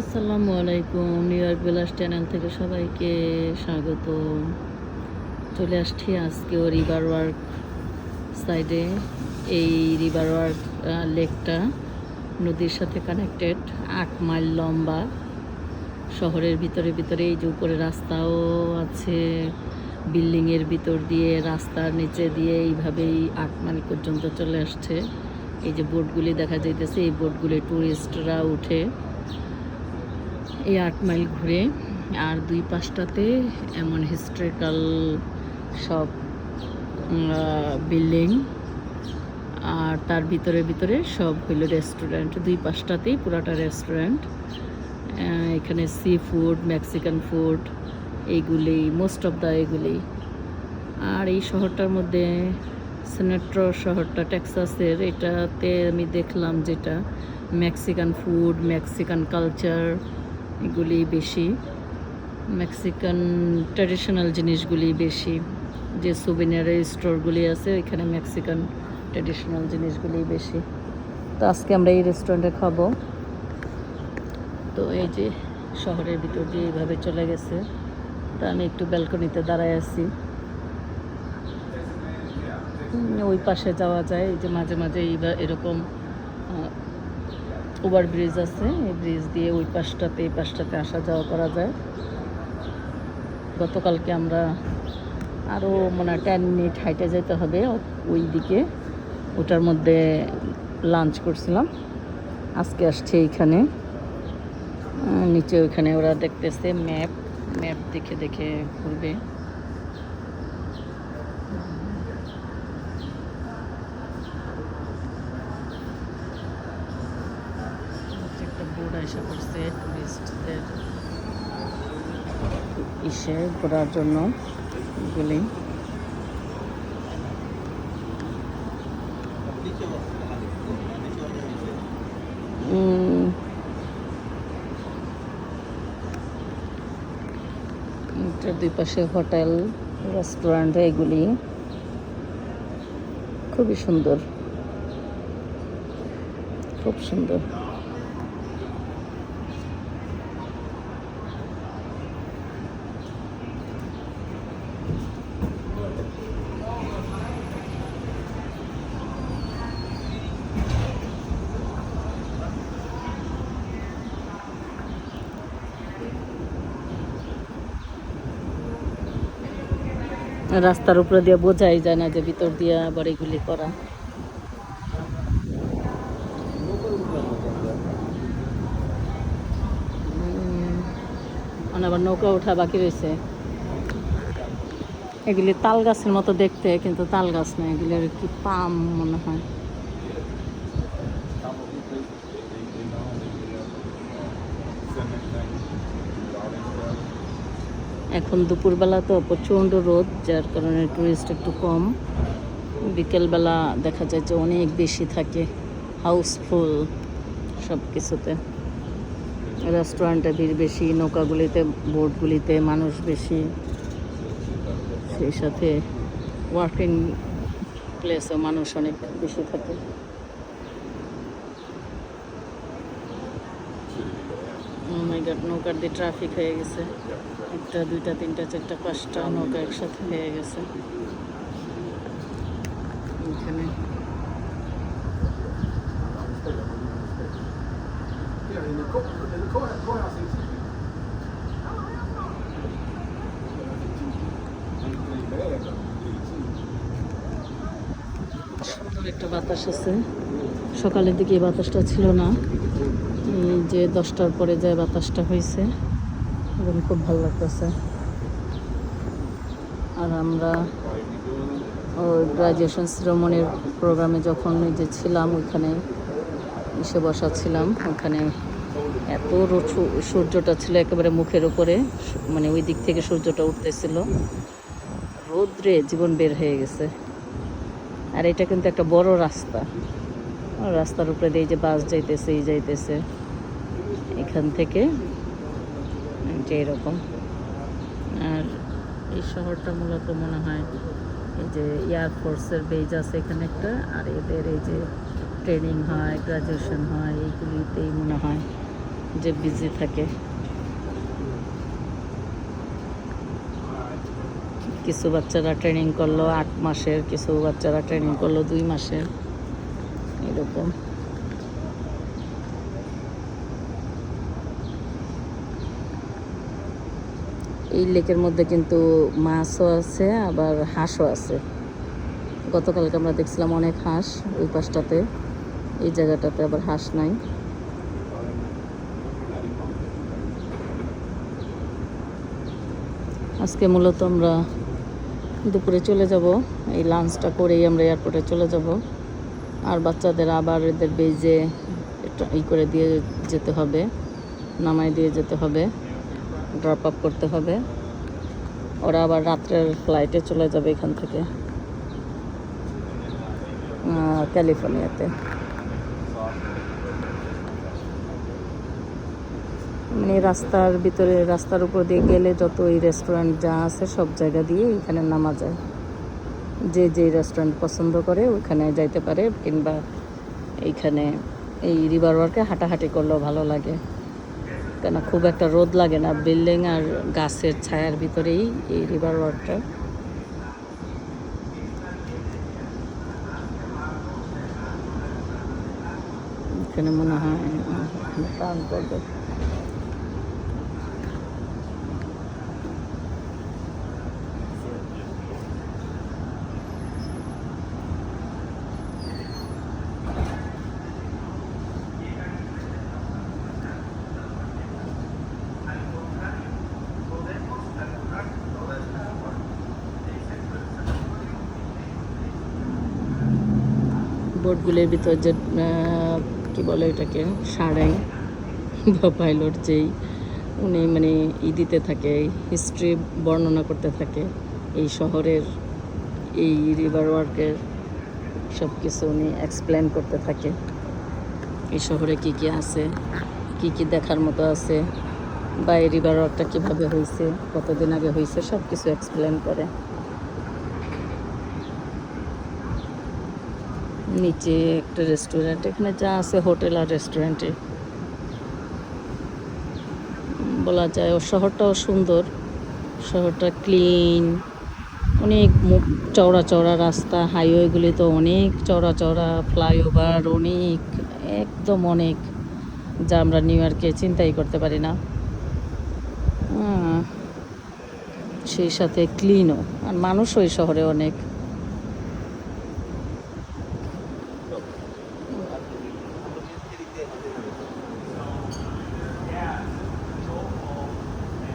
আসসালামু আলাইকুম new York বিলাস channel থেকে সবাইকে স্বাগত চলে আসছি আজকেও রিভার ওয়ার্ক সাইডে এই রিভার ওয়ার্ক লেকটা নদীর সাথে কানেক্টেড আট মাইল লম্বা। শহরের ভিতরে ভিতরে এই যে উপরে রাস্তাও আছে। বিল্ডিংয়ের ভিতর দিয়ে, রাস্তার নিচে দিয়ে এইভাবেই আট মাইল পর্যন্ত চলে আসছে। এই যে বোটগুলি দেখা যাইতেছে, এই বোটগুলি ট্যুরিস্টরা উঠে। এই আট মাইল ঘুরে, আর দুই পাশটাতে এমন হিস্ট্রিক্যাল সব বিল্ডিং আর তার ভিতরে ভিতরে সব হইল রেস্টুরেন্ট দুই পাশটাতেই পুরাটা রেস্টুরেন্ট এখানে সি ফুড মেক্সিকান ফুড এইগুলি মোস্ট অফ দ্য এগুলি আর এই শহরটার মধ্যে সেনেট্রো শহরটা টেক্সাসের এটাতে আমি দেখলাম যেটা মেক্সিকান ফুড মেক্সিকান কালচার এগুলি বেশি মেক্সিকান ট্র্যাডিশনাল জিনিসগুলি বেশি, যে সুবিনারের স্টোরগুলি আছে ওইখানে মেক্সিকান ট্র্যাডিশনাল জিনিসগুলি বেশি। তো আজকে আমরা এই রেস্টুরেন্টে খাব। তো এই যে শহরের ভিতর দিয়ে এইভাবে চলে গেছে। তো আমি একটু ব্যালকনিতে দাঁড়ায় আছি। ওই পাশে যাওয়া যায়, এই যে মাঝে মাঝে এইবার এরকম ওভার ব্রিজ আছে, এই ব্রিজ দিয়ে ওই পাশটাতে, এই পাশটাতে আসা যাওয়া করা যায়। গতকালকে আমরা আরও মনে টেন মিনিট হাইটে যেতে হবে ওই দিকে ওটার মধ্যে লাঞ্চ করছিলাম। আজকে আসছে এইখানে। নিচে ওইখানে ওরা দেখতেছে ম্যাপ ম্যাপ দেখে দেখে ঘুরবে হচ্ছে একটা ইসে ঘোরার জন্য এগুলি দুই পাশে হোটেল রেস্টুরেন্ট এগুলি খুবই সুন্দর। খুব সুন্দর। রাস্তার উপরে দিয়ে বোঝাই যায় না যে ভিতর দিয়ে আবার এগুলি করা আবার নৌকা ওঠা বাকি রয়েছে। এগুলি তাল গাছের মতো দেখতে, কিন্তু তাল গাছ না আর কি পাম মনে হয়। এখন দুপুরবেলা তো প্রচণ্ড রোদ, যার কারণে টুরিস্ট একটু কম। বিকেলবেলা দেখা যায় যে অনেক বেশি থাকে হাউসফুল সব কিছুতে রেস্টুরেন্টে ভিড় বেশি, নৌকাগুলিতে বোটগুলিতে মানুষ বেশি। সেই সাথে ওয়ার্কিং প্লেসেও মানুষ অনেক বেশি থাকে। My নৌকার দিয়ে ট্রাফিক হয়ে গেছে। একটা, দুইটা, তিনটা, চারটা, পাঁচটা নৌকা একসাথে হয়ে গেছে। এখানে। সুন্দর একটা বাতাস আছে। সকালের দিকে এই বাতাসটা ছিল না। এই যে দশটার পরে যে বাতাসটা হয়েছে, এবং খুব ভালো লাগতেছে। আর আমরা গ্রাজুয়েশন শ্রমণের প্রোগ্রামে যখন যে ছিলাম, ওইখানে এসে বসা ছিলাম। ওখানে এত রোচু সূর্যটা ছিল একেবারে মুখের উপরে মানে ওই দিক থেকে সূর্যটা উঠতেছিল। রোদ্রে জীবন বের হয়ে গেছে। আর এটা কিন্তু একটা বড় রাস্তা। রাস্তার উপরে দিয়ে যে বাস যাইতেছে, এই যাইতেছে। এখান থেকে। যে এরকম। আর এই শহরটা মূলত মনে হয় এই যে এয়ারফোর্সের বেজ আছে এখানে একটা। আর এদের এই যে ট্রেনিং হয় গ্রাজুয়েশন হয়, এইগুলিতেই মনে হয় যে বিজি থাকে। কিছু বাচ্চারা ট্রেনিং করল, আট মাসের। কিছু বাচ্চারা ট্রেনিং করল, দুই মাসের। এরকম। এই লেকের মধ্যে কিন্তু মাছও আছে, আবার হাঁসও আছে। গতকালকে আমরা দেখছিলাম অনেক হাঁস ওই পাশটাতে, এই জায়গাটাতে আবার হাঁস নাই। আজকে মূলত আমরা দুপুরে চলে যাব, এই লাঞ্চটা করেই আমরা এয়ারপোর্টে চলে যাব। আর বাচ্চাদের আবার এদের বেজে ই করে দিয়ে যেতে হবে নামাই দিয়ে যেতে হবে। ড্রপ আপ করতে হবে। ওরা আবার রাত্রের ফ্লাইটে চলে যাবে এখান থেকে ক্যালিফোর্নিয়াতে মানে রাস্তার ভিতরে, রাস্তার উপর দিয়ে গেলে যত এই রেস্টুরেন্ট যা আছে সব জায়গা দিয়ে এখানে নামা যায়। যে যে রেস্টুরেন্ট পছন্দ করে ওইখানে যাইতে পারে, কিংবা এইখানে এই রিভার ওয়ার্কে হাঁটাহাঁটি করলেও ভালো লাগে। কেন? খুব একটা রোদ লাগে না। বিল্ডিং আর গাছের ছায়ার ভিতরেই এই রিভার ওয়ার্কটা এখানে মনে হয় করবে। বোটগুলির ভিতর যে কি বলে এটাকে সারাই বা পাইলট যেই, উনি মানে ই দিতে থাকে, হিস্ট্রি বর্ণনা করতে থাকে। এই শহরের, এই রিভার ওয়ার্কের সব কিছু উনি এক্সপ্লেন করতে থাকে। এই শহরে কি কি আছে, কি কি দেখার মতো আছে, বা এই রিভার ওয়ার্কটা কীভাবে হয়েছে কতদিন আগে হয়েছে সব কিছু এক্সপ্লেন করে। নিচে একটা রেস্টুরেন্ট এখানে যা আছে হোটেল আর রেস্টুরেন্টে বলা যায় ও শহরটাও সুন্দর। শহরটা ক্লিন অনেক চওড়া চওড়া রাস্তা হাইওয়েগুলি তো অনেক চওড়া চওড়া ফ্লাইওভার অনেক, একদম অনেক, যা আমরা নিউ ইয়র্কে চিন্তাই করতে পারি না। সেই সাথে ক্লিনও আর মানুষও এই শহরে অনেক।